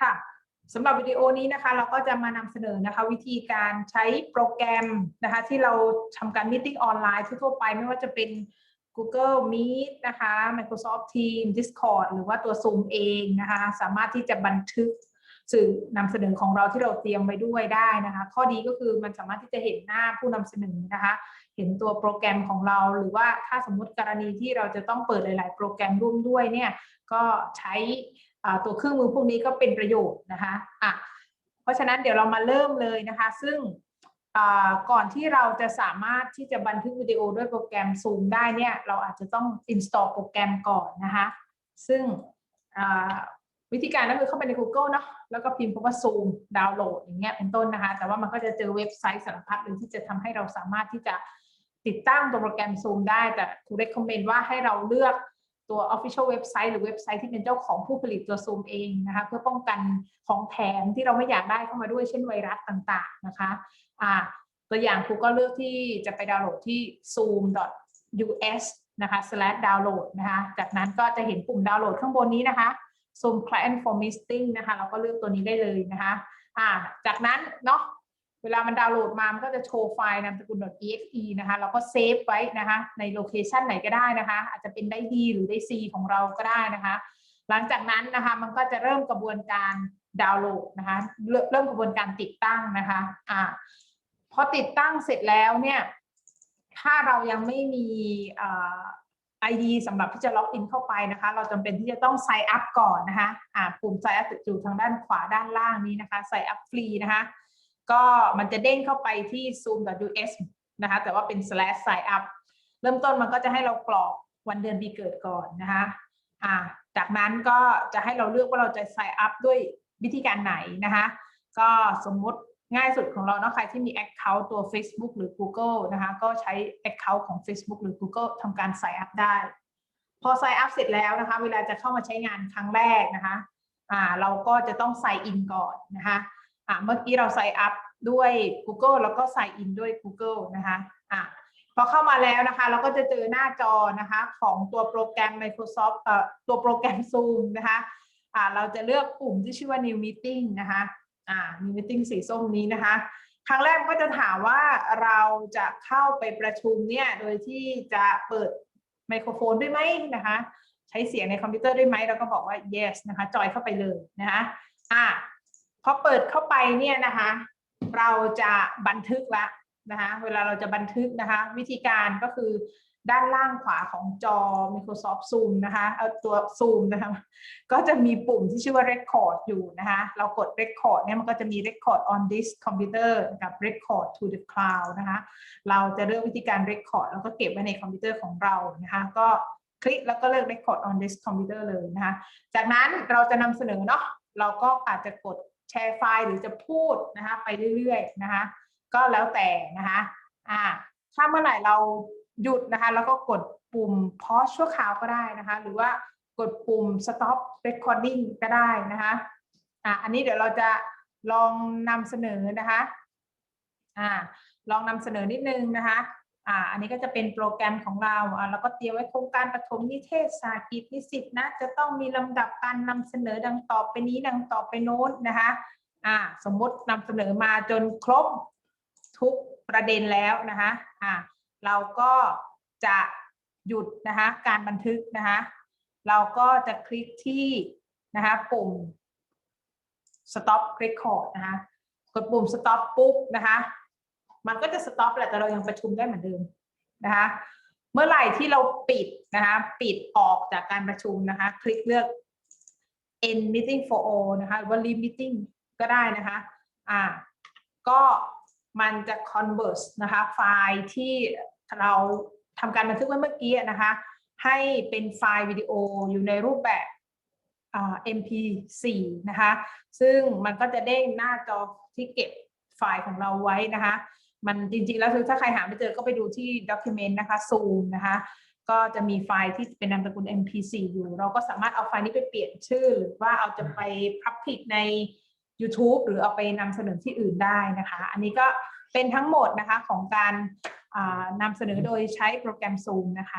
ค่ะสำหรับวิดีโอนี้นะคะ เราก็จะมานำเสนอนะคะ วิธีการใช้โปรแกรมนะคะ ที่เราทำการมิ팅ออนไลน์ทั่วไป ไม่ว่าจะเป็น Google Meet นะคะ Microsoft Teams Discord หรือว่าตัว Zoom เองนะคะ สามารถที่จะบันทึกสื่อนำเสนอของเราที่เราเตรียมไว้ด้วยได้นะคะ ข้อดีก็คือมันสามารถที่จะเห็นหน้าผู้นำเสนอนะคะ เห็นตัวโปรแกรมของเรา หรือว่าถ้าสมมติกรณีที่เราจะต้องเปิดหลาย ๆ โปรแกรมร่วมด้วยเนี่ยก็ใช้ ตัวเครื่องมือพวกนี้ก็เป็นประโยชน์นะคะอะเพราะฉะนั้นเดี๋ยวเรามาเริ่มเลยนะคะ ซึ่งก่อนที่เราจะสามารถที่จะบันทึกวิดีโอด้วยโปรแกรม Zoom ได้เนี่ย เราอาจจะต้อง install โปรแกรมก่อนนะคะ ซึ่งวิธีการก็คือเข้าไปใน Google เนาะแล้วก็พิมพ์คำว่า Zoom ดาวน์โหลดอย่างเงี้ยเป็นต้นนะคะ แต่ว่ามันก็จะเจอเว็บไซต์สารพัดเลยที่จะทำให้เราสามารถที่จะติดตั้งตัวโปรแกรม Zoom ได้ แต่ครู recommend ว่าให้เราเลือก ตัว official เว็บไซต์หรือเว็บไซต์ที่เป็นเจ้าของผู้ผลิตตัว Zoom เองนะคะเพื่อป้องกันของแถมที่เราไม่อยากได้เข้ามาด้วยเช่นไวรัสต่างๆนะคะอ่าตัวอย่างครูก็เลือกที่จะไปดาวน์โหลดที่ zoom.us นะคะ slash download นะคะจากนั้นก็จะเห็นปุ่มดาวน์โหลดข้างบนนี้นะคะ Zoom Client for Meeting นะคะเราก็เลือกตัวนี้ได้เลยนะคะอ่าจากนั้นเนาะ เวลามันดาวน์โหลดมา มันก็จะโชว์ไฟล์นามสกุล .exe นะคะเราก็เซฟไว้นะคะ ในโลเคชันไหนก็ได้นะคะ อาจจะเป็นได้ D หรือได้ C ของเราก็ได้นะคะ หลังจากนั้นนะคะ มันก็จะเริ่มกระบวนการดาวน์โหลดนะคะเริ่มเริ่มกระบวนการติดตั้งนะคะ อ่า พอติดตั้งเสร็จแล้วเนี่ย ถ้าเรายังไม่มีอ่า ID สำหรับที่จะล็อกอินเข้าไปนะคะ เราจำเป็นที่จะต้อง sign up ก่อนนะคะ อ่าปุ่ม sign up อยู่ทางด้านขวาด้านล่างนี้นะคะ sign up ฟรีนะคะ ก็มันจะเด้งเข้าไปที่ zoom.us นะคะแต่ว่าเป็น slash sign up เริ่มต้นมันก็จะให้เรากรอกวันเดือนปีเกิดก่อนนะคะอ่าจากนั้นก็จะให้เราเลือกว่าเราจะ sign up ด้วยวิธีการไหนนะคะก็สมมุติง่ายสุดของเราเนาะใครที่มี Account ตัว Facebook หรือ Google นะคะก็ใช้ Account ของ Facebook หรือ Google ทำการ sign up ได้ พอ sign up เสร็จแล้วนะคะ เวลาจะเข้ามาใช้งานครั้งแรกนะคะอ่าเราก็จะต้อง sign in ก่อนนะคะ อ่าเมื่อกี้เรา sign up ด้วย Google แล้วก็ sign in ด้วย Google นะคะอ่าพอเข้ามาแล้วนะคะ เราก็จะเจอหน้าจอนะคะของตัวโปรแกรม Microsoft เอ่อตัวโปรแกรม Zoom นะคะอ่าเราจะเลือกปุ่มที่ชื่อว่า New Meeting นะคะอ่า New Meeting สีส้มนี้นะคะครั้งแรกก็จะถามว่าเราจะเข้าไปประชุมเนี่ยโดยที่จะเปิดไมโครโฟนด้วยไหมนะคะ ใช้เสียงในคอมพิวเตอร์ด้วยไหมเราก็บอกว่า yes นะคะจอยเข้าไปเลยนะคะอ่า อเปิดเข้าไปเนี่ยนะคะ เราจะบันทึกละนะคะ เวลาเราจะบันทึกนะคะ วิธีการก็คือด้านล่างขวาของจอ Microsoft Zoom นะคะเอาตัว Zoom นะคะก็จะมีปุ่มที่ชื่อว่า record อยู่นะคะ เรากด record เนี่ยมันก็จะมี record on this computer กับ record to the cloud นะคะ เราจะเลือกวิธีการ record แล้วก็เก็บไว้ในคอมพิวเตอร์ของเรานะคะ ก็คลิกแล้วก็เลือก record on this computer เลยนะคะ จากนั้นเราจะนำเสนอเนาะเราก็อาจจะกด แชร์ไฟล์หรือจะพูดนะคะไปเรื่อยๆนะคะก็แล้วแต่นะคะอ่าถ้าเมื่อไหร่เราหยุดนะคะแล้วก็กดปุ่ม pause ชั่วคราวก็ได้นะคะ หรือว่ากดปุ่ม stop recording ก็ได้นะคะอ่าอันนี้เดี๋ยวเราจะลองนำเสนอนะคะอ่าลองนำเสนอนิดนึงนะคะ อ่าอันนี้ก็จะเป็นโปรแกรมของเราอ่าก็เตรียมไว้โครงการปฐมนิเทศศาสตร์กิจนิสิตนะจะต้องมีลำดับการนำเสนอดังต่อไปนี้ดังต่อไปโน้นนะคะอ่าสมมตินำเสนอมาจนครบทุกประเด็นแล้วนะคะอ่าเราก็จะหยุดนะคะการบันทึกนะคะเราก็จะคลิกที่นะคะปุ่ม stop record นะคะกดปุ่ม stop ปุ๊บนะคะ มันก็จะ stop แหละแต่เรายังประชุมได้เหมือนเดิมนะคะเมื่อไหร่ที่เราปิดนะคะปิดออกจากการประชุมนะคะ คลิกเลือก end meeting for all นะคะหรือว่า leave meeting ก็ได้นะคะอ่าก็มันจะ convert นะคะไฟล์ที่เราทำการบันทึกไว้เมื่อกี้นะคะ ให้เป็นไฟล์วิดีโออยู่ในรูปแบบ MP4 นะคะ ซึ่งมันก็จะเด้งหน้าจอที่เก็บไฟล์ของเราไว้นะคะ มันจริงๆ แล้วคือถ้าใครหาไม่เจอก็ไปดูที่ document นะคะ Zoom นะคะ ก็จะมีไฟล์ที่เป็นนามสกุล MP4 อยู่ เราก็สามารถเอาไฟล์นี้ไปเปลี่ยนชื่อ หรือว่าเอาจะไปพับผิดใน YouTube หรือเอาไปนำเสนอที่อื่นได้นะคะ อันนี้ก็เป็นทั้งหมดนะคะของการนำเสนอโดยใช้โปรแกรม Zoom นะคะ